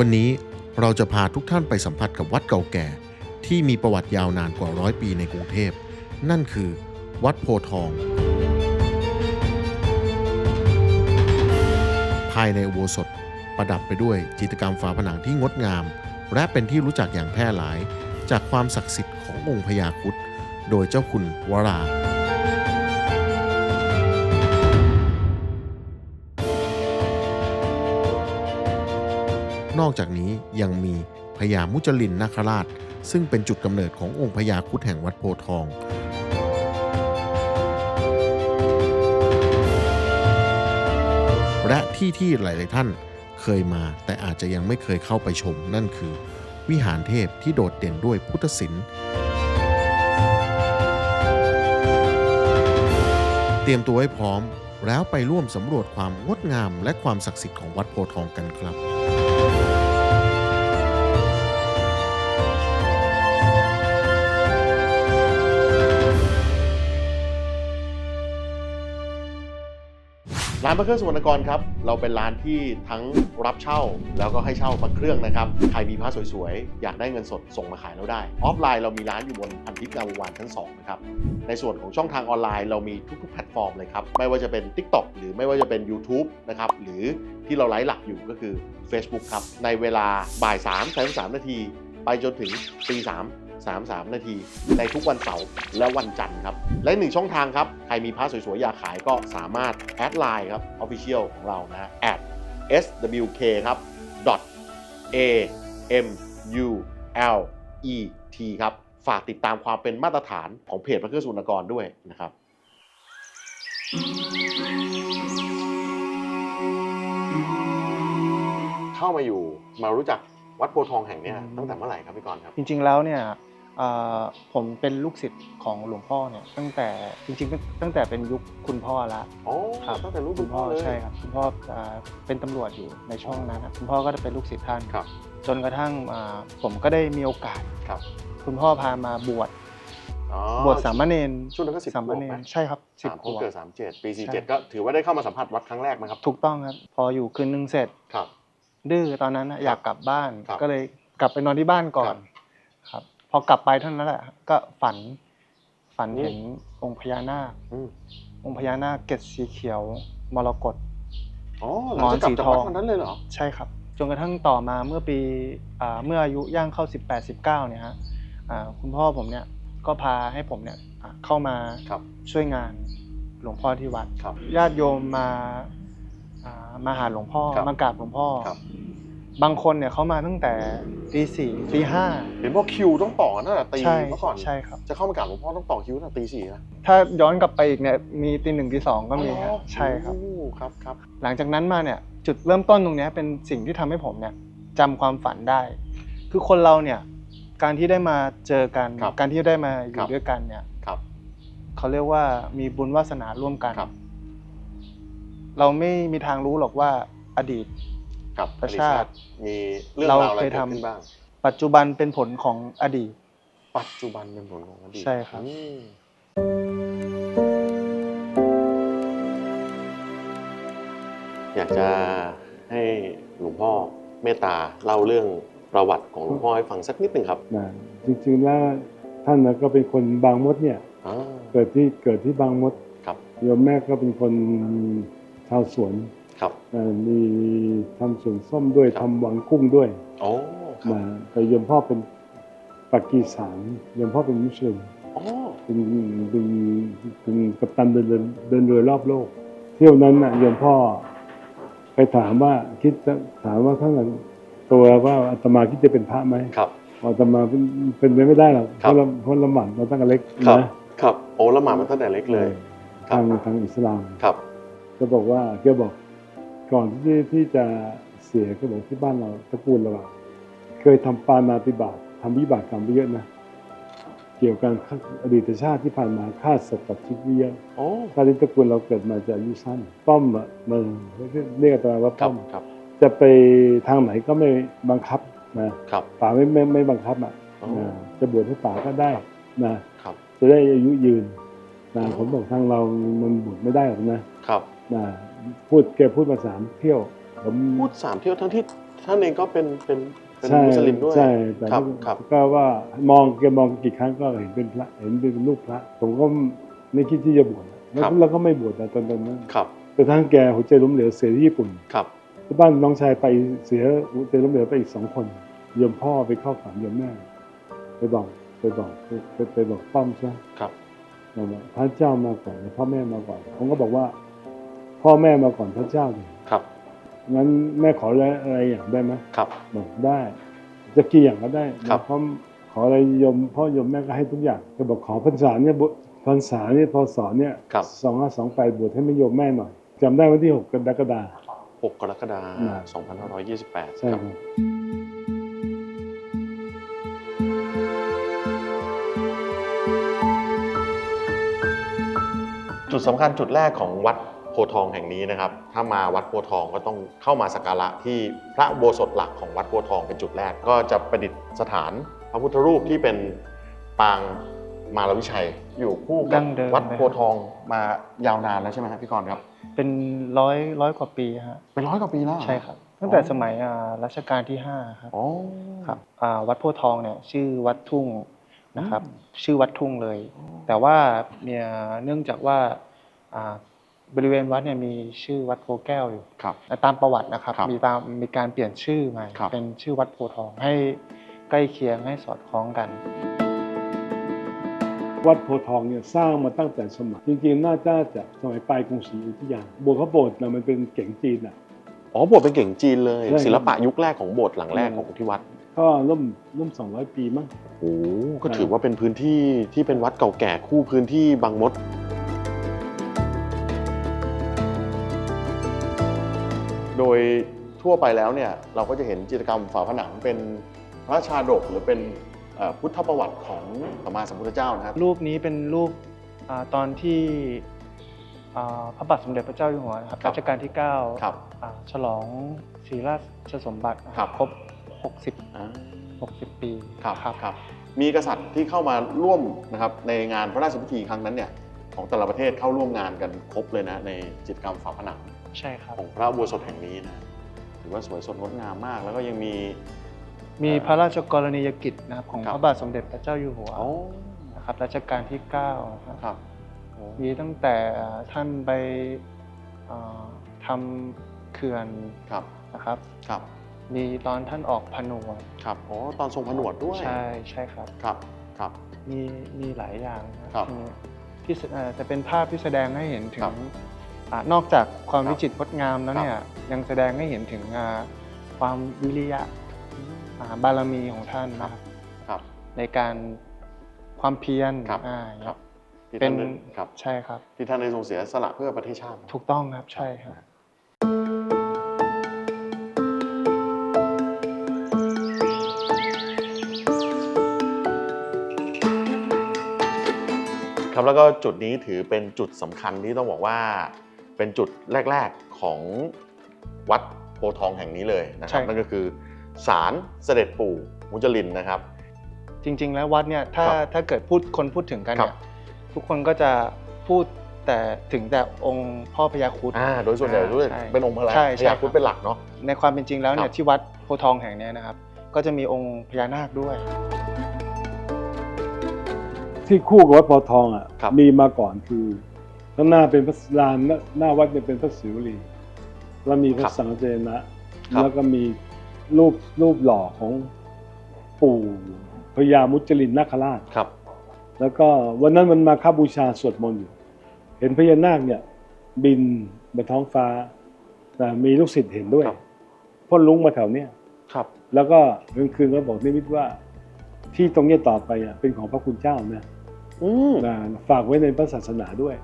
วันนี้เราจะพาทุกท่านไปสัมผัสกับวัดเก่าแก่ ที่มีประวัติยาวนานกว่าร้อยปีในกรุงเทพ นั่นคือวัดโพทอง ภายในอุโบสถประดับไปด้วยจิตรกรรมฝาผนังที่งดงาม และเป็นที่รู้จักอย่างแพร่หลาย จากความศักดิ์สิทธิ์ขององค์พญาครุฑโดยเจ้าคุณวรา นอกจากนี้ยังมีพญามุจลินนาคราช ซึ่งเป็นจุดกำเนิดขององค์พญาครุฑแห่งวัดโพทอง และที่ที่หลาย ๆ ท่านเคยมาแต่อาจจะยังไม่เคยเข้าไปชมนั่นคือ วิหารเทพที่โดดเด่นด้วยพุทธศิลป์เตรียมตัวให้พร้อมแล้วไปร่วมสำรวจความงดงามและความศักดิ์สิทธิ์ของวัดโพทองกันครับ ร้าเครื่องสุวรรณกรครับ เราเป็นร้านที่ทั้งรับเช่าแล้วก็ให้เช่าพระเครื่องนะครับ ใครมีพระสวยๆ อยากได้เงินสดส่งมาขายเราได้ ออฟไลน์เรามีร้านอยู่บนพันทิพย์งามววานชั้น2นะครับ ในส่วนของช่องทางออนไลน์เรามีทุกๆ แพลตฟอร์มเลยครับ ไม่ว่าจะเป็น TikTok หรือไม่ว่าจะเป็น YouTube นะครับ หรือที่เราไลฟ์หลักอยู่ก็คือ Facebook ครับ ในเวลาบ่าย3 3นาทีไปจนถึงตี3 33 นาที ในทุกวันเสาร์และวันจันทร์ครับ และหนึ่งช่องทางครับ ใครมีพระสวยๆ อยากขายก็สามารถแอดไลน์ครับ Official ของเรานะ at swk ครับ dot a m u l e t ครับ ฝากติดตามความเป็นมาตรฐานของเพจพระเครื่องสุนกรด้วยนะครับ เข้ามาอยู่มารู้จัก วัดโพธิ์ทองแห่งเนี้ยตั้งแต่เมื่อไหร่ครับพี่กรณ์ครับ จริง ๆแล้วเนี่ยเอ่อผมเป็นลูกศิษย์ของหลวงพ่อเนี่ยตั้งแต่จริงๆ ตั้งแต่เป็นยุคคุณพ่อละโอ้ครับตั้งแต่รุ่นคุณพ่อเลยใช่ครับคุณพ่ออ่าเป็นตำรวจอยู่ในช่วงนั้นครับคุณพ่อก็จะเป็นลูกศิษย์ท่านครับ จนกระทั่งอ่าผมก็ได้มีโอกาสครับ คุณพ่อพามาบวชอ๋อบวชสามเณรช่วงนั้นก็สิบสามขวบเณไหมรใช่ครับสิบสามขผมวบเกิดสามเจ็ดปีสี่ใช่เจ็ดก็ถือว่าได้เข้ามาสัมผัสวัดครั้งแรกไหมครับ ถูกต้องครับ พออยู่คืนนึงเสร็จครับ ดื้อตอนนั้นน่ะอยากกลับบ้าน ครับก็เลยกลับไปนอนที่บ้านก่อนครับครับ พอกลับไปเท่านั้นแหละ ก็ฝัน ฝันอืม เห็นองค์พญานาค อืมองค์พญานาคเกศสีเขียว มรกต อ๋อหลังจากกลับจากวัดวันนั้นเลยเหรอใช่ครับ จนกระทั่งต่อมาเมื่อปีอ่าเมื่ออายุย่างเข้า 18 19เนี่ยฮะอ่าคุณพ่อผมเนี่ยก็พาให้ผมเนี่ยอ่าเข้ามาครับช่วยงานหลวงพ่อที่วัด ครับ ญาติโยมมาอ่า มาหาหลวงพ่อครับมากราบหลวงพ่อ ครับ บางคนเนี่ยเขามาตั้งแต่ตีสี่ตีห้าเห็นว่าคิวต้องต่อตั้งแต่ตีใช่เมื่อก่อน ใช่ครับ จะเข้ามากราบหลวงพ่อต้องต่อคิวตั้งแต่ตีสี่นะถ้าย้อนกลับไปอีกเนี่ยมีตีหนึ่งตีสองก็มีอ๋อฮะใช่ครับ โอ้ครับครับ หลังจากนั้นมาเนี่ยจุดเริ่มต้นตรงเนี้ยเป็นสิ่งที่ทำให้ผมเนี่ยจำความฝันได้ คือคนเราเนี่ยการที่ได้มาเจอกัน ครับการที่ได้มาอครัยู่บด้วยกันเนี่ยครับเขาเรียกว่ามีบุญวาสนาร่วมกัน ครับ เราไม่มีทางรู้หรอกว่าอดีตครับประชาติมีเรื่องเราราวอะไรเคยเกิดทำขึ้นบ้าง ปัจจุบันเป็นผลของอดีต ปัจจุบันเป็นผลของอดีตใช่ครับอืมอยากจะให้หลวงพ่อเมตตาเล่าเรื่องประวัติของหลวงพ่อให้ฟังสักนิดหนึ่งครับนะจริงๆแล้วท่านนะก็เป็นคนบางมดเนี่ยอ่าเกิดที่เกิดที่บางมดครับโยมแม่ก็เป็นคน ชาวสวนครับนะมีทำสวนส้มด้วยครับทำวังกุ้งด้วยโอ้ครับนะแต่โยมพ่อเป็นปักกีสานโยมพ่อเป็นมุสลิมโอ้เป็นเป็นเป็นกัปตันเดินเรือเดินเรือรอบโลก เที่ยวนั้นน่ะโยมพ่อไปถามว่าคิดจะถามว่าท่านน่ะตัวว่าอาตมาคิดจะเป็นพระไหมครับอาตมาเป็นเป็นไปไม่ได้หรอกเพครับราะเราเพราะละหมาดมาตั้งแต่เล็กครับนะครับ โอ้ละหมาดมาตั้งแต่เล็กเลยทางทางอิสลามครับ ก็บอกว่าแกบอกก่อนที่ที่จะเสียก็บอกที่บ้านเราตระกูลเราอะเคยทำปานาติบาตทำวิบากกรรมไปเยอะนะเกี่ยวกับอดีตชาติที่ผ่านมาฆ่าสัตว์ตัดชีวิตไว้เยอะโอ้ชาติตระกูลเราเกิดมาจะอายุสั้นป้อมอะมันเรียกกันว่าครัป้บอมครับจะไปทางไหนก็ไม่บังคับนะครับป่าไม่ไม่ไม่บังคับอะอ๋อนะจะบวชให้ป่าก็ได้นะครับจะได้อายุยืนนะผมบอกทางเรามันบวชไม่ได้หรอกนะครับ นะพูดแกพูดมาสามเที่ยวผมพูดสามเที่ยวทั้งที่ท่านเองก็เป็นเป็นเป็นใช่มุสลิมด้วยใช่แต่ครับก็ครับก็ว่ามองแกมองกี่ครั้งก็เห็นเป็นพระเห็นเป็นรูปพระ ผมก็ไม่คิดที่จะบวชแล้วครับแล้วก็ไม่บวชนะตอนตอนนั้นครับกระทั่งแกหัวใจล้มเหลวเสียที่ญี่ปุ่นครับที่บ้านน้องชายไปเสียหัวใจล้มเหลวไปอีกสองคนโยมพ่อไปเข้าฝันโยมแม่ไปบอกไปบอกไปไปบอกป้อมใช่ไหมครับบอกว่าพระเจ้ามาก่อนพ่อแม่มาก่อนผมก็บอกว่า พ่อแม่มาก่อนพระเจ้าเลยครับงั้นแม่ขออะไรอะไรอย่างได้ไหมครับ บอกได้ จะกี่อย่างก็ได้ครับเพราะขออะไรโยมพ่อโยมแม่ก็ให้ทุกอย่างก็บอกขอพรรษาเนี่ยบวชพรรษาเนี่ยพอสอนเนี่ยครับสองห้าสองแปดบวชให้แม่โยมแม่หน่อยจำได้วันที่หกกรกฎาคม6กรกฎาคอืม2528 ใช่ครับครับจุดสำคัญจุดแรกของวัดโพธิ์ทองแห่งนี้นะครับ ถ้ามาวัดโพธิ์ทองก็ต้องเข้ามาสักการะที่พระอุโบสถหลักของวัดโพธิ์ทองเป็นจุดแรก ก็จะประดิษฐานพระพุทธรูปที่เป็นปางมารวิชัย อยู่คู่ดั้กับงเดิม วัดโพธิ์ทองมายาวนานแล้วใช่ไหมครับพี่กรณ์ครับ เป็นร้อยร้อยกว่าปีฮะเป็นร้อยกว่าปีแล้วใช่ครับ ตั้งแต่สมัยอ่ารัชกาลที่ห้าครับอ๋อ ครับอ่าวัดโพธิ์ทองเนี่ยชื่อวัดทุ่งนะครับอืมชื่อวัดทุ่งเลย แต่ว่าเนี่ยเนื่องจากว่าอ่า บริเวณวัดเนี่ยมีชื่อวัดโพแก้วอยู่ครับ ตามประวัตินะครับ ครับมีตามมีการเปลี่ยนชื่อใหม่ครับ เป็นชื่อวัดโพธิ์ทองให้ใกล้เคียงให้สอดคล้องกัน วัดโพธิ์ทองเนี่ยสร้างมาตั้งแต่สมัยจริงๆน่าจะจะสมัยปลายกรุงศรีอยุธยาโบสถ์พระโบสถ์นะมันเป็นเก่งจีนอะ อ๋อโบสถ์เป็นเก่งจีนเลย ใช่ ศิลปะยุคแรกของโบสถ์หลังแรกอืมของที่วัดก็ร่วมร่วมสองร้อยปีมั้ง โอ้ก็ถือว่าเป็นพื้นที่ที่เป็นวัดเก่าแก่คู่พื้นที่บางมด โดยทั่วไปแล้วเนี่ยเราก็จะเห็นจิตรกรรมฝาผนังเป็นพระชาดกหรือเป็นเอ่อพุทธประวัติของสัมมาสัมพุทธเจ้านะครับรูปนี้เป็นรูปอาตอนที่อ่าพระบาทสมเด็จพระเจ้าอยู่หัวนะครับครับรัชกาลที่9ครับอ่าฉลองศรีราชสมบัตินะครับครบ 60อ่า60 ปีครับครับมีกษัตริย์ที่เข้ามาร่วมนะครับในงานพระราชพิธีครั้งนั้นเนี่ยของแต่ละประเทศเข้าร่วมงานกันครบเลยนะในจิตรกรรมฝาผนัง ใช่ครับ ของพระอุโบสถแห่งนี้นะถือว่าสวยสดงดงามมาก แล้วก็ยังมี มีพระราชกรณียกิจนะครับของครับ พระบาทสมเด็จพระเจ้าอยู่หัวอ๋อนะครับรัชกาลที่9นะครับครับโอ้มีตั้งแต่ท่านไปอ่าทำเขื่อนครับนะครับ ครับมีตอนท่านออกผนวดครับอ๋อตอนทรงผนวดด้วยใช่ใช่ครับ ครับครับ มีมีหลายอย่างนะครับที่ที่แสเอ่อจะเป็นภาพที่แสดงให้เห็นถึครังบอ่า นอกจากความครับวิจิตรงดงามแล้วครับเนี่ยยังแสดงให้เห็นถึงอ่าความวิริยะอ่าบารมีของท่านนะครับครับในการความเพียรครับอ่าครับที่เป็นท่านได้ครับใช่ครับ ที่ท่านได้ทรงเสียสละเพื่อประเทศชาติถูกต้องครับใช่ครับครับแล้วก็จุดนี้ถือเป็นจุดสำคัญที่ต้องบอกว่า เป็นจุดแรก ๆของวัดโพธิ์ทองแห่งนี้เลยนะครับ ใช่ครับนั่นก็คือศาลเสด็จปู่มุจลินนะครับ จริง ๆ แล้ววัดเนี่ยถ้าครับถ้าเกิดพูดคนพูดถึงกันครัเนี่บ ยทุกคนก็จะพูดแต่ถึงแต่องค์พ่อพญาครุฑ อ่าโดยส่วนใหญ่อ่าด้วยใช่เป็นองค์พระใช่พใช่ญาครุฑครับเป็นหลักเนาะ ในความเป็นจริงแล้วเนี่ครัยบ ที่วัดโพธิ์ทองแห่งเนี้ยนะครับ ก็จะมีองค์พญานาคด้วย ที่คู่กับวัดโพธิ์ทองอะครับ มีมาก่อนคือ ข้างหน้าเป็นพระลานหน้าหน้าวัดเนี่ยเป็นพระศิวลีแล้วมีพระสังฆเจนะแล้วก็มีรูปรูปหล่อของปู่พญามุจลินนาคราช ครับ แล้วก็วันนั้นมันมาคาบูชาสวดมนต์อยู่ เห็นพญานาคเนี่ย บินบนท้องฟ้าแต่มีลูกศิษย์เห็นด้วยครับ พ่นลุงมาแถวเนี้ยครับ แล้วก็กลางคืนก็บอกนิมิตว่า ที่ตรงเนี้ยต่อไปอะเป็นของพระคุณเจ้านะอืม นะฝากไว้ในพระศาสนาด้วย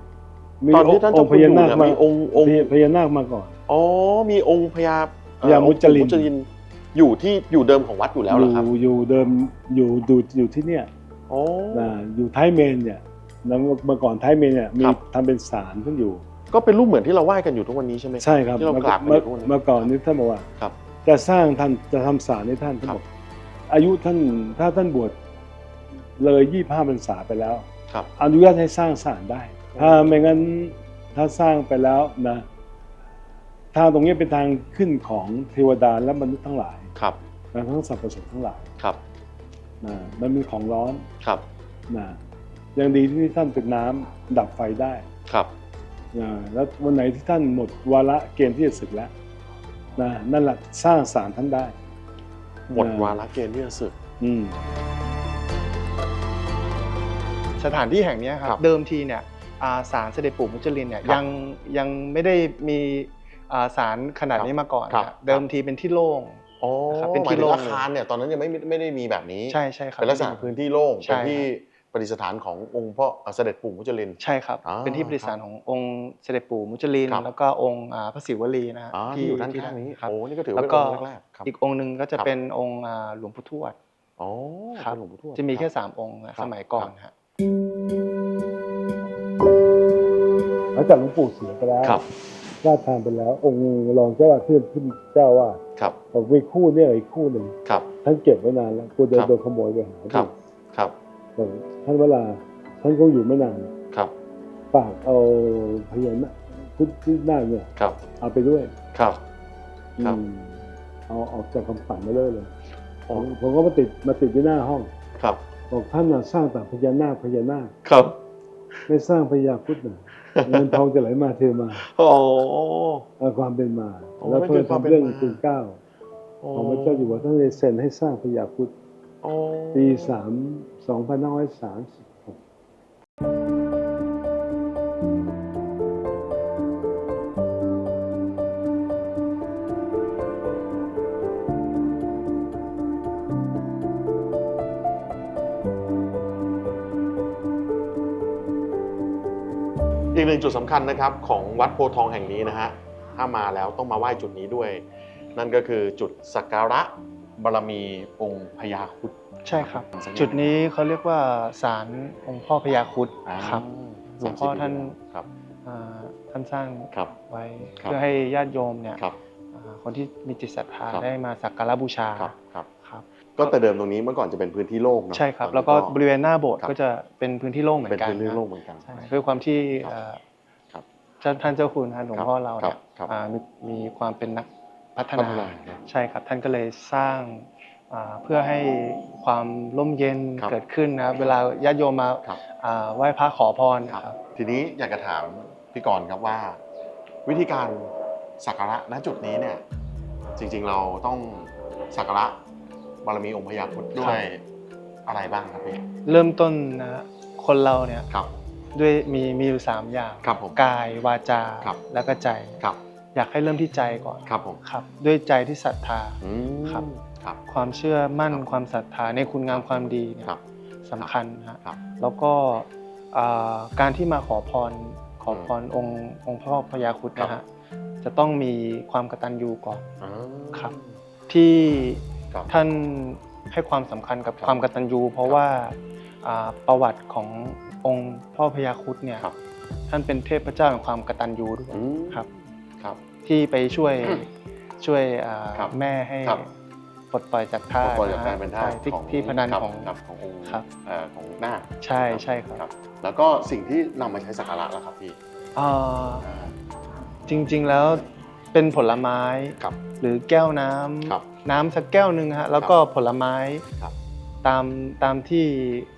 ตอนที่ท่านอเจ้างค์พคุณอญายู่นาคเนี่ยมามีองค์องค์พญานาคมาก่อนอ๋อมีองค์พญาเอ่อพญามุจลินองค์ปู่อยู่ที่อยู่เดิมของวัดอยู่แล้วเหรอครับอยู่อยู่เดิมอยู่อยู่อยู่ที่เนี่ยอ๋อนะอยู่ท้ายเมนเนี่ยแล้วเมื่อก่อนท้ายเมนเนี่ยมีครับทำเป็นศาลขึ้นอยู่ ก็เป็นรูปเหมือนที่เราไหว้กันอยู่ทุกวันนี้ใช่ไหมใช่ครับที่เรากราบกันอเมื่อยู่ทุกวันนี้เมื่อก่อนนี้ท่านบอกว่าครับจะสร้างท่านจะทำศาลให้ท่านท่านครับบอกอายุท่านถ้าท่านบวชเลยยี่ห้าพรรษาไปแล้วครับอนุญาตให้สร้างศาลได้ ถ้าไม่งั้นถ้าสร้างไปแล้วนะทางตรงนี้เป็นทางขึ้นของเทวดาและมนุษย์ทั้งหลายครับและทั้งสรรพสัตว์ทั้งหลายครับนะมันเป็นของร้อนครับนะยังดีที่ท่านเป็นน้ำดับไฟได้ครับนะแล้ววันไหนที่ท่านหมดวาระเกณฑ์ที่จะศึกแล้วนะนั่นแหละสร้างสารท่านได้ หมดวาระเกณฑ์ที่จะศึก อืมสถานที่แห่งเนี้ยคครัรับบเดิมทีเนี่ย อ่าศาลเสด็จปู่มุจลินเนี่ยครับยังยังไม่ได้มีอ่าศาลขนาดนี้มาก่อนครับนะเดิมทีเป็นที่โล่งอ๋อครับเป็นหที่มายถึงโล่งอาคารเนี่ยตอนนั้นยังไม่ไม่ได้มีแบบนี้ใช่ใช่ครับเป็นลักษณะพื้นที่โล่งใช่เป็นที่ประดิษฐานขององค์พ่อเอ่อเสด็จปู่มุจลินใช่ครับอ่าเป็นที่ประดิษฐานขององค์เสด็จปู่มุจลินครับแล้วก็องค์อ่าพระศิวลีนะฮะอ๋อที่อยู่ด้านข้างนี้ครับโอ้นี่ก็ถือแล้ว่าเป็นวก็องค์แรกๆครับอีกองค์หนึ่งก็จะครับเป็นองค์อ่าหลวงปู่ทวดอ๋อครับเป็นหลวงปู่ทวดจะมีแค่รับสามองค์นะครับสมัยก่อนฮะ หลังจากหลวงปู่เสียไปแล้วครับ ราชทานไปแล้ว องค์รองเจ้าว่าขึ้นขึ้นเจ้าว่าครับบอกมีคู่เนี่ยอีกคู่หนึ่งครับ ท่านเก็บไว้นานแล้วกลัวจะครับ โดนขโมยไปหาครับ ครับบอกท่านเวลาท่านคงอยู่ไม่นานครับ ฝากเอาพญานาคพุทธที่หน้าคเนี่ยครับ เอาไปด้วยครับ ครับ อืมเอาออกจากคำฝันมาเลยเลยโอ้ผมผมก็มาติดมาติดที่หน้าห้องครับ บอกท่านน่ะสร้างแต่พญานาคพญานาคครับ ไม่สร้างพญาพุทธน่ะ เงินทองจะไหลมาเทมาโอ้เอาความเป็นมาโอ้แล้วไม่เพื่เป็อนความเป็นทำเรื่องมาคุณเกล้าของพระเจ้าอยู่หัวท่านเลยเซ็นให้สร้างพญาพุทธโอ้ปีสามสองพันห้าร้อยสามสิบ นึ่งจุดสำคัญนะครับของวัดโพธิ์ทองแห่งนี้นะฮะถ้ามาแล้วต้องมาไหว้จุดนี้ด้วย นั่นก็คือจุดสักการะบารมีองค์พญาครุดใช่ครับสัญญาณจุดนี้เขาเรียกว่าศาลองค์พ่อพญาครุฑอ่าครับหลวงพ่อท่านครับอ่าท่านสร้างครับไว้ครับเพื่อให้ญาติโยมเนี่ยครับอ่าคนที่มีจิตศรัทธาครับได้มาสักการะบูชา ก็แต่เดิมตรงนี้เมื่อก่อนจะเป็นพื้นที่โล่งเนอะใช่ครับ ตอนนี้ แล้วก็บริเวณหน้าโบสถ์ครับ ก็จะเป็นพื้นที่โล่งเหมือเป็นนกันพื้นที่นะโล่งเหมือนกัน ใช่ด้วยความที่ครับเอ่อครับเจ้าท่านเจ้าคุณฮะหลวงครับพ่อเราเนี่ยครับ อ่ามีมีความเป็นนักพัฒพันาฒนาครับ ใช่ครับท่านก็เลยสร้างอ่าเพื่อให้ความร่มเย็นครับเกิดขึ้นนะครับเวลาญาติโยมมาครับ อ่าไหว้พระขอพรครับครับ ทีนี้อยากจะถามพี่กรณ์ครับว่า วิธีการสักการะณจุดนี้เนี่ยจริงๆเราต้องสักการะ บารมีองค์พญาครุฑด้วยอะไรบ้างครับพี่เริ่มต้นนะฮะคนเราเนี่ยครับ ด้วยมีมีอยู่สามอย่างครับผมกายวาจาครับแล้วก็ใจครับอยากให้เริ่มที่ใจก่อนครับผมครับ ด้วยใจที่ศรัทธาอืมครับครับ ความเชื่อมั่นครับความศรัทธาในคุณงามความดีเนี่ยครับสำคัญฮะครับแล้วก็อ่าการที่มาขอพรขอพรองค์องค์พ่อพญาครุฑนะครัฮะบจะต้องมีความกตัญญูก่อนอ่าครับที่ ครับท่านให้ความสำคัญกับครับความกตัญญู เพราะครับว่าอ่าประวัติขององค์พ่อพญาครุฑเนี่ยครับ ท่านเป็นเทพเจ้าแห่งความกตัญญูด้วยอืมครับ ครับ ที่ไปช่วยอืมช่วยอ่าครับแม่ให้ครับ ปลดปล่อยจากท่าสปล่อยจากการเป็นท่าสใช่ที่ของที่พนันครับของ ครับขององค์ครับ เอ่อของนาคใช่ใช่ครับครับแล้วก็สิ่งที่นำมาใช้สักการะแล้วครับพี่อ่าจริงๆแล้วเป็นผลไม้ ครับหรือแก้วน้ำครับ น้ำสักแก้วหนึ่งฮะแล้วก็ผลไม้ครับตามตามที่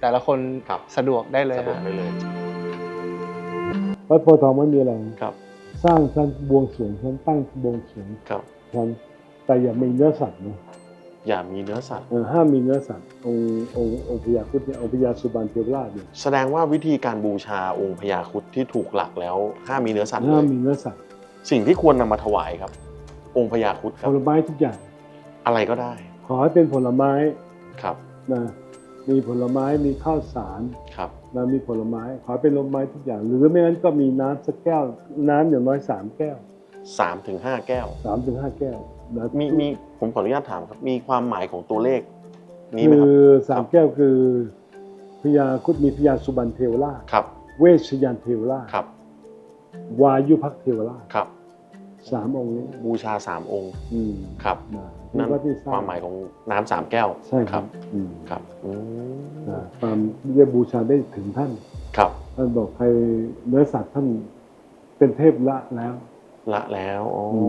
แต่ละคนครับ สะดวกได้เลยสะดวกฮะได้เลยวัดโพธิ์ทองไม่มีอะไรครับสร้างชั้นบวงสรวงชั้นตั้งบวงสรวงครับ ชั้นแต่อย่ามีเนื้อสัตว์นะอย่ามีเนื้อสัตว์ เออห้ามมีเนื้อสัตว์องค์องค์องค์พญาครุฑเนี่ยองค์พญาสุบานเทวราชเนี่ยแสดงว่าวิธีการบูชาองค์พญาครุฑที่ถูกหลักแล้วห้ามมีเนื้อสัตว์เลห้ามยมีเนื้อสัตว์สิ่งที่ควรนำมาถวายครับ องค์พญาครุฑคผรับลไม้ทุกอย่าง อะไรก็ได้ ขอให้เป็นผลไม้ครับนะมีผลไม้มีข้าวสารครับนะมีผลไม้ ขอให้เป็นผลไม้ทุกอย่าง หรือไม่งั้นก็มีน้ำสักแก้ว น้ำอย่างน้อยสามแก้วสามถึงห้าแก้วสามถึงห้าแก้วนะมีมีผมขออนุญาตถามครับ มีความหมายของตัวเลขนี้ไหมคคืรับอสามแก้วคือพญาครุฑมีพญาสุบานเทวราชครับ เวชยันเทวราชครับ วายุพักเทวราชครับ สามองค์นี้บูชาสามองค์อืมครับนะนั่นที่วัดที่สร้ความหมายของน้ำสามแก้วใช่คครัรับบอืมครับอืมนะความเรียกบูชาได้ถึงท่าน ครับท่านบอกใครเนื้อสัตว์ท่านเป็นเทพละแล้ว ละแล้วโอ้อื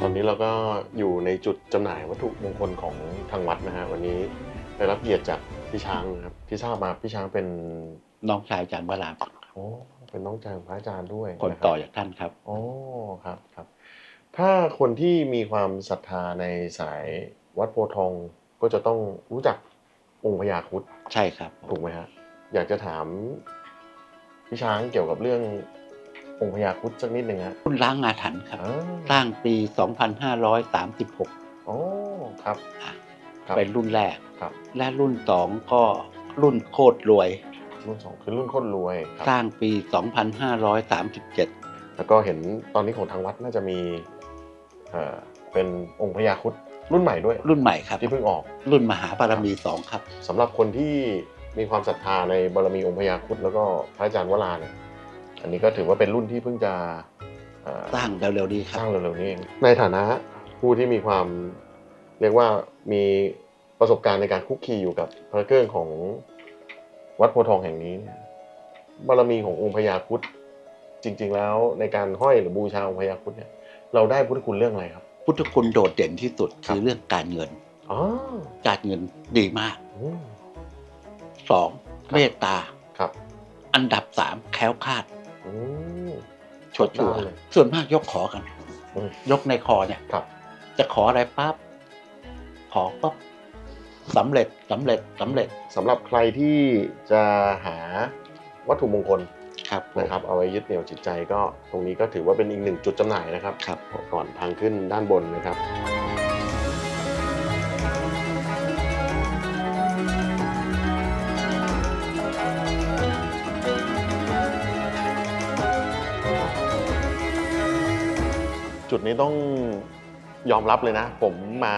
ตอนนี้เราก็อยู่ในจุดจำหน่ายวัตถุมงคลของทางวัดนะฮะวันนี้ได้รับเกียรติจากพี่ช้างนะครับที่ทราบมาพี่ช้างเป็น น้องชายอาจารย์วรามโอ้เป็นน้องชายของพระอาจารย์ด้วยคนนะรับต่อจากท่านครับโอ้ครับครับ ถ้าคนที่มีความศรัทธาในสายวัดโพธิ์ทองก็จะต้องรู้จักองค์พญาครุดใช่ครับถูกไหมฮะอยากจะถามพี่ช้างเกี่ยวกับเรื่ององค์พญาครุดสักนิดหนึ่งฮะรุ่นล้างอาถรรพ์ครับอ่าสร้างปี 2536โอ้ครับครับเป็นรุ่นแรกครับและรุ่นสองก็รุ่นโคตรรวย รุ่นสองคือรุ่นโคนรวยครับสร้างปี 2537 แล้วก็เห็นตอนนี้ของทางวัดน่าจะมีเอ่อเป็นองค์พญาครุดรุ่นใหม่ด้วยรุ่นใหม่ครับ ที่เพิ่งออกรุ่นมหาบารมีสองครับ สำหรับคนที่มีความศรัทธาในบารมีองค์พญาครุดแล้วก็พระอาจารย์วราเนี่ยอันนี้ก็ถือว่าเป็นรุ่นที่เพิ่งจะเอ่อ สร้างเร็วๆนี้คสรับ ร้างเร็วๆนี้เองในฐานะผู้ที่มีความเรียกว่ามีประสบการณ์ในการคุกคีอยู่กับพระเครื่องของ วัดโพธิ์ทองแห่งนี้เนี่ยบารมีขององค์พญาครุดจริง ๆ แล้วในการห้อยหรือบูชาองค์พญาครุดเนี่ย เราได้พุทธคุณเรื่องอะไรครับ พุทธคุณโดดเด่นที่สุดครับคือเรื่องการเงินอ๋อการเงินดีมากอืม สองครับ เมตตา ครับอันดับสามแคล้วคลาดอืมชัวร์ได้เลยๆส่วนมากยกขอกัน อืมยกในคอเนี่ย ครับ จะขออะไรปั๊บขอปั๊บ สำเร็จสำเร็จสำเร็จสำหรับใครที่จะหาวัตถุมงคลครับผมนะครับเอาไว้ยึดเหนี่ยวจิตใจก็ตรงนี้ก็ถือว่าเป็นอีกหนึ่งจุดจำหน่ายนะครับครับก่อนทางขึ้นด้านบนนะครับจุดนี้ต้อง ยอมรับเลยนะ ผมมา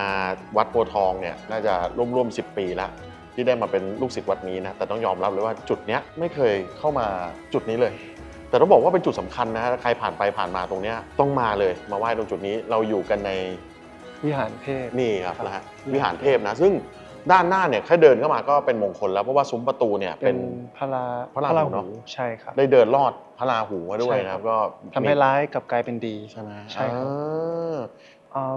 วัดโพธิ์ทองเนี่ยน่าจะร่วมๆ10 ปีแล้วที่ได้มาเป็นลูกศิษย์วัดนี้นะแต่ต้องยอมรับเลยว่าจุดเนี้ยไม่เคยเข้ามาจุดนี้เลย แต่ต้องบอกว่าเป็นจุดสำคัญนะใครผ่านไปผ่านมาตรงเนี้ยต้องมาเลยมาไหว้ตรงจุดนี้เราอยู่กันในวิหารเทพนี่ครับครับนะฮะวิหารเทพนะ ซึ่งด้านหน้าเนี่ยแค่เดินเข้ามาก็เป็นมงคลแล้วเพราะว่าซุ้มประตูเนี่ยเป็เป็นนพระราพระราหูเนอะใช่ครับได้เดินลอดพระราหูมาด้วยใช่นะคครัรับบก็ทำให้ร้ายกลับกลายเป็นดีใช่ไหมใช่ครับอ่าอ่า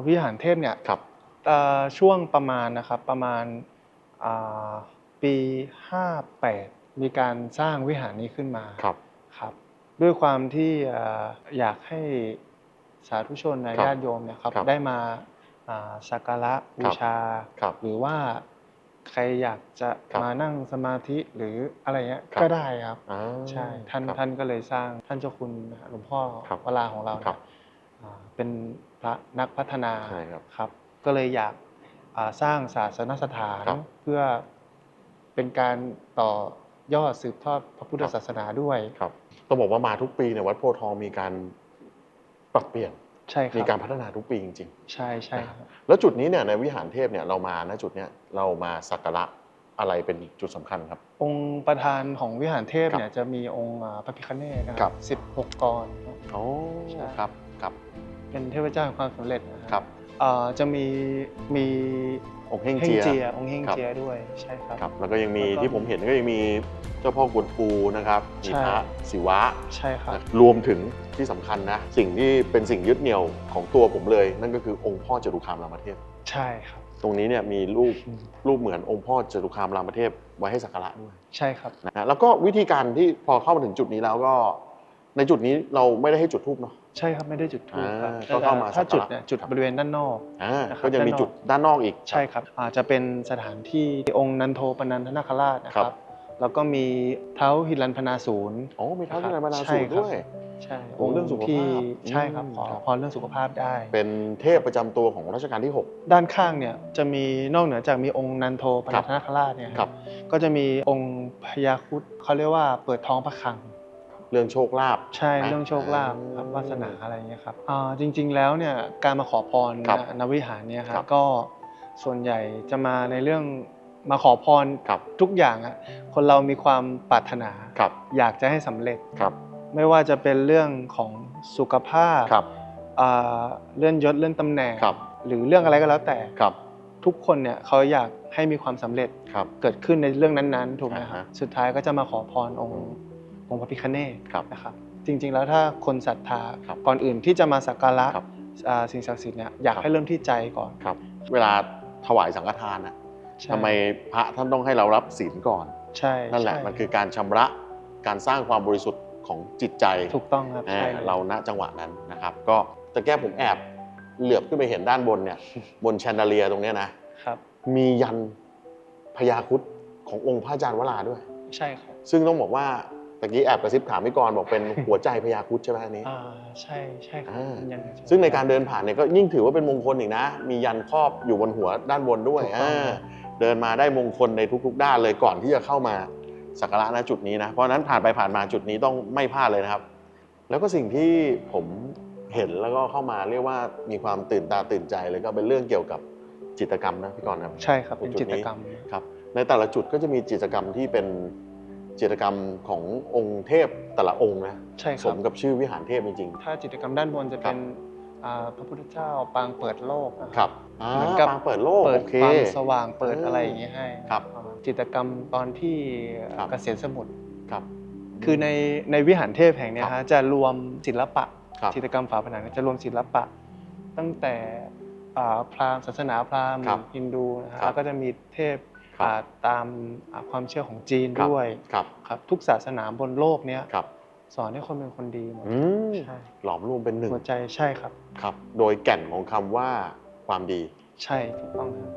วิหารเทพเนี่ยครับเอ่อช่วงประมาณนะครับประมาณอ่าปี 58 มีการสร้างวิหารนี้ขึ้นมาครับครับด้วยความที่เอ่ออยากให้สาธุชนและครับญาติโยมเนี่ยครับครับได้มาอ่าสักการะบูชาครับหรือว่าใครอยากจะครับมานั่งสมาธิหรืออะไรเงี้ยครับก็ได้ครับอ่าใช่ท่านครับท่านก็เลยสร้างท่านเจ้าคุณหลวงพ่อครับวราของเราเนี่ยครับอ่าเป็น พระนักพัฒนาใช่ครับครับ ก็เลยอยากอ่าสร้างศาสนสถานครับ เพื่อเป็นการต่อยอดสืบทอดพระพุทธครับศาสนาด้วย ครับต้องบอกว่ามาทุกปีเนี่ยวัดโพธิ์ทองมีการปรับเปลี่ยนใช่ครัมีบการพัฒนาทุกปีจริงใช่ใช่ครับๆ แล้วจุดนี้เนี่ยในวิหารเทพเนี่ยเรามาณจุดเนี้ยเรามาสักการะอะไรเป็นจุดสำคัญครับ องค์ประธานของวิหารเทพครับเนี่ยจะมีองค์อ่าพระพิฆเนศนะคครัรับบสิบหกกรครับ โอ้ใช่ ครับครับ เป็นเทพเจ้าแห่งความสำเร็จนะฮะครับอ่าจะมีมีองค์เฮงเฮงเจียเจีย องค์เฮงครับเจียด้วยใช่ครับ ครับ แล้วก็ยังมีแล้วก็ที่ผมเห็นก็ยังมีเจ้าพ่อกวนอูนะครับมีใช่พระศิวะใช่ครับรวมถึงที่สำคัญนะ สิ่งที่เป็นสิ่งยึดเหนี่ยวของตัวผมเลย นั่นก็คือองค์พ่อจตุคามรามเทพ ใช่ครับ ตรงนี้เนี่ยมีรูปอืมรูปเหมือนองค์พ่อจตุคามรามเทพไว้ให้สักการะด้วยใช่ครับ นะฮะแล้วก็วิธีการที่พอเข้ามาถึงจุดนี้แล้วก็ ในจุดนี้เราไม่ได้ให้จุดทูบเนาะ ใช่ครับไม่ได้จุดทูปครับอ่าก็เข้ามาถ้าจุดสักการะเนี่ยจุดครับ บริเวณด้านนอก อ่านะครับก็ยังมีด้านนอก จุดด้านนอกอีก ใช่ครับอาจจะเป็นสถานที่องค์นันโทปนันทนาคราชนะคครัรับ บ แล้วก็มีเท้าหิรันพนาศูนย์อ๋อมีเท้าที่คไหรันบมานาใช่สูตรครับ ด้วย ใช่โอ้เรื่องสุขภาพที่ใช่ครับอืมขอครับ พรเรื่องสุขภาพได้ เป็นเทพประจำตัวของรัชกาลที่ ด้านข้างเนี่ยจะมีนอกเหนือจากมีองค์นันโทปนันทนาคราชเนี่ยครับ ก็จะมีองค์พญาครุดเขาเรียกว่าเปิดท้องพระคลัง6 เรื่องโชคลาภใช่นะเรื่องโชคลาภครับอ่าวาสนาอะไรเงี้ยครับอ่าจริง ๆ แล้วเนี่ยการมาขอพรครับณณวิหารเนี่ยคครัรับบก็ส่วนใหญ่จะมาในเรื่องมาขอพรครับ ทุกอย่างอะคนเรามีความปรารถนา ครับอยากจะให้สำเร็จ ครับไม่ว่าจะเป็นเรื่องของสุขภาพครับอ่าเลื่อนยศเลื่อนตำแหน่ง ครับหรือเรื่องอะไรก็แล้วแต่ครับทุกคนเนี่ยเขาอยากให้มีความสำเร็จครับ เกิดขึ้นในเรื่องนั้นๆถูกไหมครัอ่าบฮะ สุดท้ายก็จะมาขอพรองค์ องค์พระพิฆเนศครับนะครับจริง ๆ แล้วถ้าคนศรัทธาครับก่อนอื่นที่จะมาสักการะครับอ่าสิ่งศักดิ์สิทธิ์เนี่ยอยากครับ ให้เริ่มที่ใจก่อนครับ เวลาถวายสังฆทานอะใช่ทำไมพระท่านต้องให้เรารับศีลก่อน ใช่นั่นแหละใช่มันคือการชำระการสร้างความบริสุทธิ์ของจิตใจถูกต้องครับอ่าใช่ลย เราณจังหวะนั้นนะครับ ก็ตะแก้ผมแอบเหลือบขึ้นไปเห็นด้านบนเนี่ย บนแชนเดเลียตรงเนี้ยนะครับ มียันพญาครุดขององค์พระอาจารย์วราด้วย ใช่ครับซึ่งต้องบอกว่า ตะกี้แอบกระซิบถามพี่กรณ์บอกเป็นหัวใจพญาครุดใช่ไหมอันนี้ อ่าใช่ใช่ครับอ่า ยันซึ่งในการเดินผ่านเนี่ยก็ยิ่งถือว่าเป็นมงคลอีกนะ มียันครอบอยู่บนหัวด้านบนด้วยถูกต้อง อ่าเดินมาได้มงคลในทุกๆ ด้านเลยก่อนที่จะเข้ามาสักการะณจุดนี้นะ เพราะฉะนั้นผ่านไปผ่านมาจุดนี้ต้องไม่พลาดเลยนะครับ แล้วก็สิ่งที่ผมเห็นแล้วก็เข้ามาเรียกว่ามีความตื่นตาตื่นใจเลยก็เป็นเรื่องเกี่ยวกับจิตรกรรมนะพี่กรณ์ครับ ใช่ครับเป็นจุจิดตนี้รกรรม ครับในแต่ละจุดก็จะมีจิตรกรรมที่เป็น จิตรกรรมขององค์เทพแต่ละองค์นะใช่คสรับมกับชื่อวิหารเทพจริง ถ้าจิตรกรรมด้านบนจะเป็นอ่าพระพุทธเจ้าปางเปิดโลกนะ ๆคครับรับอ่าเหมือนกับ ปางเปิดโลกเปิดโอเค ความสว่างเปิดอืมอะไรอย่างเงี้ยให้ครับอ่าจิตรกรรมตอนที่ครับ เกษตรสมุทรครับคือในในวิหารเทพแห่งเนี้ยครับฮะจะรวมศิลปะ ครับ จิตรกรรมฝาผนังเนี่ยจะรวมศิลปะ ตั้งแต่อ่าพราหมณ์ศาสนาพราหมณ์ครับฮินดูนะฮะครับ แล้วก็จะมีเทพครับอ่า ตามอ่าความเชื่อของจีนครับด้วยครับครับ ทุกศาสนาบนโลกเนี้ยครับสอนให้คนเป็นคนดีหมดอืมใช่หลอมรวมเป็นหนึ่งหัวใจใช่ครับครับ โดยแก่นของคำว่าความดี ใช่ถูกต้องครับ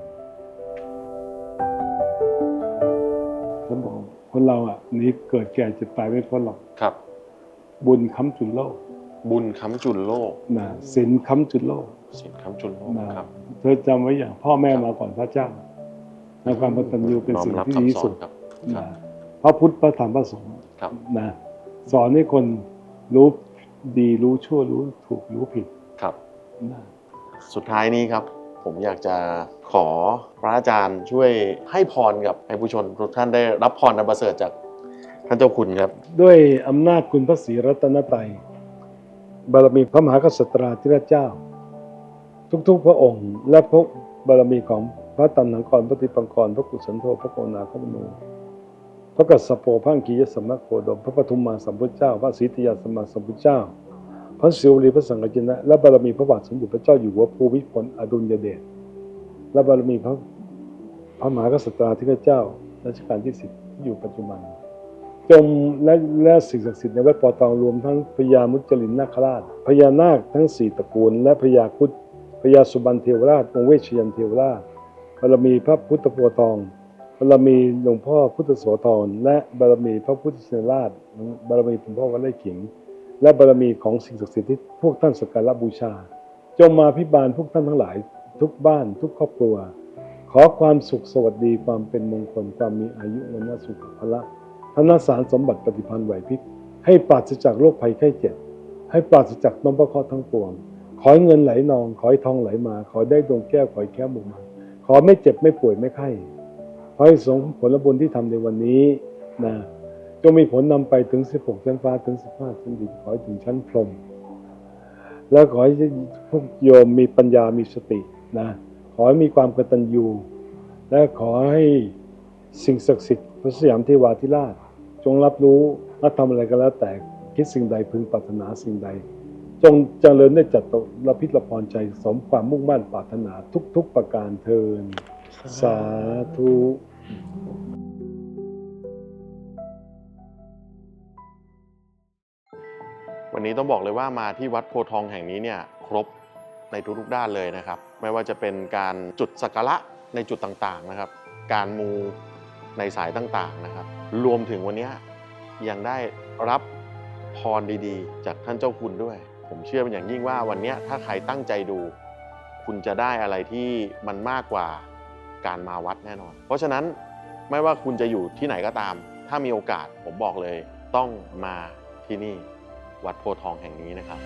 ท่านบอกคนเราอะหนี้เกิดแก่เจ็บตายไม่พ้นหรอกครับ บุญค้ำจุนโลก บุญค้ำจุนโลกนะศีลค้ำจุนโลกสิ่งค้ำจุนโลกนะครับ เธอจำไว้อย่างพ่อแม่มาก่อนพระเจ้า ในความกตัญญูเป็นสิ่งน้อมรับที่ดีที่คำสอสุนดครับนะพระพุทธพระธรรมพระสงฆ์ครับนะสอนให้คนรู้ดีรู้ชั่วรู้ถูกรู้ผิดครับนะสุดท้ายนี้ครับผมอยากจะขอพระอาจารย์ช่วยให้พรกับให้ผู้ชนทุกท่านได้รับพรอันประเสริฐจากท่านเจ้าคุณครับ ด้วยอำนาจคุณพระศรีรัตนตรัยบารมีพระมหากษัตริย์ที่เจ้า ทุกๆพระองค์ และพระบารมีของ พระตันหังกรพระติปังกร พระกุศลโธพระโกนาคมโนพระกัสสปโปพระอังคียสมณโคดม พระปฐุมมาสัมพุทธเจ้า พระศรีตยาสมมาสัมพุทธเจ้า พระศิวลีพระสังฆจินะและบารมีพระบาทสมเด็จพระเจ้าอยู่หัวภูมิพลอดุลยเดชและบารมีพระพระมหากษัตริย์ที่เจ้ารัชกาลที่สิบที่อยู่ปัจจุบันจงและและสิ่งศักดิ์สิทธิ์ในวัดปอตองรวมทั้งพญามุจลินนาคราชพญานาคทั้งสี่ตระกูล และพญาคุดพญาสุบรรเทวราชองค์เวชยันเทวราช บารมีพระพุทธโพทองบารมีหลวงพ่อพุทธโสธรและบารมีพระพุทธชินราชบารมีหลวงพ่อวัดไร่ขิง และบารมีของสิ่งศักดิ์สิทธิ์ที่พวกท่านสักการะบูชา จงมาพิบาลพวกท่านทั้งหลาย ทุกบ้านทุกครอบครัว ขอความสุขสวัสดีความเป็นมงคลความมีอายุวันสุขภละธนสารสมบัติปฏิพันธ์ไหวพริบให้ปราศจากโรคภัยไข้เจ็บ ให้ปราศจากน้ำประเคราะห์ทั้งปวง ขอให้เงินไหลนอง ขอให้ทองไหลมา ขอได้ดวงแก้ว ขอให้แค้วมุมมา ขอไม่เจ็บไม่ป่วยไม่ไข้ขอให้สงผลบุญที่ทำในวันนี้นะจงมีผลนำไปถึง 16 ชั้นฟ้าถึง 15 ชั้นดินขอให้ถึงชั้นพรหมแล้วขอให้พวกโยมมีปัญญามีสตินะขอให้มีความกตัญญูและขอให้สิ่งศักดิ์สิทธิ์พระสยามเทวาธิราช จงรับรู้และทำอะไรก็แล้วแต่คิดสิ่งใดพึงปรารถนาสิ่งใด จงเจริญได้จัดตระพิดละพรใจสมความมุ่งมั่นปรารถนาทุก ๆประการเทินสาธุวันนี้ต้องบอกเลยว่ามาที่วัดโพธิ์ทองแห่งนี้เนี่ยครบในทุกๆด้านเลยนะครับ ไม่ว่าจะเป็นการจุดสักการะในจุดต่างๆนะครับ การมูในสายต่างๆนะครับ รวมถึงวันนี้ยังได้รับพรดีๆ จากท่านเจ้าคุณด้วย ผมเชื่อเป็นอย่างยิ่งว่าวันนี้ถ้าใครตั้งใจดู คุณจะได้อะไรที่มันมากกว่าการมาวัดแน่นอน เพราะฉะนั้นไม่ว่าคุณจะอยู่ที่ไหนก็ตาม ถ้ามีโอกาสผมบอกเลย ต้องมาที่นี่วัดโพทองแห่งนี้นะครับ